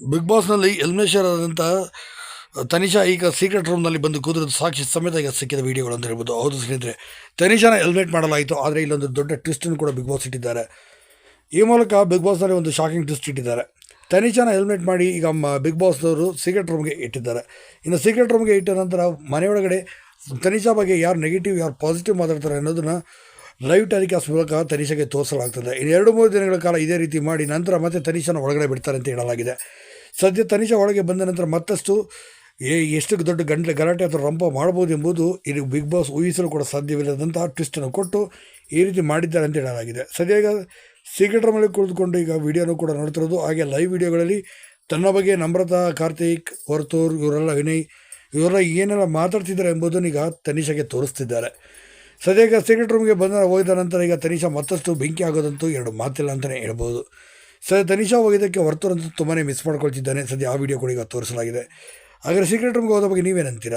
Big ಬಾಸ್ನಲ್ಲಿ ಎಲ್ಮೇಷರ್ ಆದಂಥ ತನಿಷಾ ಈಗ secret ರೂಮ್ನಲ್ಲಿ ಬಂದು ಕೂದಿರೋದು ಸಾಕ್ಷಿ ಸಮೇತ ಈಗ ಸಿಕ್ಕಿದ ವೀಡಿಯೋಗಳು ಅಂತ ಹೇಳ್ಬೋದು. ಹೌದು ಸ್ನೇಹಿತರೆ, ತನಿಷಾನ ಎಲಿಮಿನೇಟ್ ಮಾಡಲಾಯಿತು, ಆದರೆ ಇಲ್ಲೊಂದು ದೊಡ್ಡ ಟ್ವಿಸ್ಟನ್ನು ಕೂಡ ಬಿಗ್ ಬಾಸ್ ಇಟ್ಟಿದ್ದಾರೆ. ಈ ಮೂಲಕ ಬಿಗ್ ಬಾಸ್ನಲ್ಲಿ ಒಂದು ಶಾಕಿಂಗ್ ಟ್ವಿಸ್ಟ್ ಇಟ್ಟಿದ್ದಾರೆ. ತನಿಷಾನ ಹೆಲ್ಮೆಟ್ ಮಾಡಿ ಈಗ ಬಿಗ್ ಬಾಸ್ನವರು ಸೀಕ್ರೆಟ್ ರೂಮ್ಗೆ ಇಟ್ಟಿದ್ದಾರೆ. ಇನ್ನು ಸೀಕ್ರೆಟ್ ರೂಮ್ಗೆ ಇಟ್ಟ ನಂತರ ಮನೆಯೊಳಗಡೆ ತನಿಷಾ ಬಗ್ಗೆ ಯಾರು ನೆಗೆಟಿವ್ ಯಾರು ಪಾಸಿಟಿವ್ ಮಾತಾಡ್ತಾರೆ ಅನ್ನೋದನ್ನು ಲೈವ್ ಟೆಲಿಕಾಸ್ಟ್ ಮೂಲಕ ತನಿಷಾಗೆ ತೋರಿಸಲಾಗ್ತದೆ. ಇನ್ನು ಎರಡು, ಮೂರು ದಿನಗಳ ಕಾಲ ಇದೇ ರೀತಿ ಮಾಡಿ ನಂತರ ಮತ್ತೆ ತನಿಷಾನ ಒಳಗಡೆ ಬಿಡ್ತಾರೆ ಅಂತ ಹೇಳಲಾಗಿದೆ. ಸದ್ಯ ತನಿಷಾ ಒಳಗೆ ಬಂದ ನಂತರ ಮತ್ತಷ್ಟು ಏ ಎಷ್ಟು ದೊಡ್ಡ ಗಂಟೆ ಗಲಾಟೆ ಅಥವಾ ರಂಪ ಮಾಡ್ಬೋದು ಎಂಬುದು ಇದು ಬಿಗ್ ಬಾಸ್ ಊಹಿಸಲು ಕೂಡ ಸಾಧ್ಯವಿಲ್ಲದಂತಹ ಟ್ವಿಸ್ಟನ್ನು ಕೊಟ್ಟು ಈ ರೀತಿ ಮಾಡಿದ್ದಾರೆ ಅಂತ ಹೇಳಲಾಗಿದೆ. ಸದ್ಯ ಸೀಕ್ರೆಟ್ ರೂಮಲ್ಲಿ ಕುಳಿತುಕೊಂಡು ಈಗ ವಿಡಿಯೋನೂ ಕೂಡ ನೋಡ್ತಿರೋದು. ಹಾಗೆ ಲೈವ್ ವಿಡಿಯೋಗಳಲ್ಲಿ ತನ್ನ ಬಗ್ಗೆ ನಮ್ರತಾ, ಕಾರ್ತಿಕ್, ವರ್ತೂರ್ ಇವರೆಲ್ಲ ವಿನಯ್ ಇವರೆಲ್ಲ ಏನೆಲ್ಲ ಮಾತಾಡ್ತಿದ್ದಾರೆ ಎಂಬುದನ್ನು ಈಗ ತನಿಷಾಗೆ ತೋರಿಸ್ತಿದ್ದಾರೆ. ಸದ್ಯ ಈಗ ಸೀಕ್ರೆಟ್ ರೂಮ್ಗೆ ಬಂದ ಹೋಗಿದ ನಂತರ ಈಗ ತನಿಷಾ ಮತ್ತಷ್ಟು ಬೆಂಕಿ ಆಗೋದಂತೂ ಎರಡು ಮಾತಿಲ್ಲ ಅಂತಲೇ ಹೇಳ್ಬೋದು. ಸದ್ಯ ತನಿಷಾ ಹೋಗಿದ್ದಕ್ಕೆ ಅಂತೂ ತುಂಬಾ ಮಿಸ್ ಮಾಡ್ಕೊಳ್ತಿದ್ದಾನೆ. ಸದ್ಯ ಆ ವಿಡಿಯೋ ಕೂಡ ಈಗ ತೋರಿಸಲಾಗಿದೆ. ಹಾಗಾದರೆ ಸೀಕ್ರೆಟ್ ರೂಮ್ಗೆ ಹೋದ ಬಗ್ಗೆ ನೀವೇನಂತೀರಾ?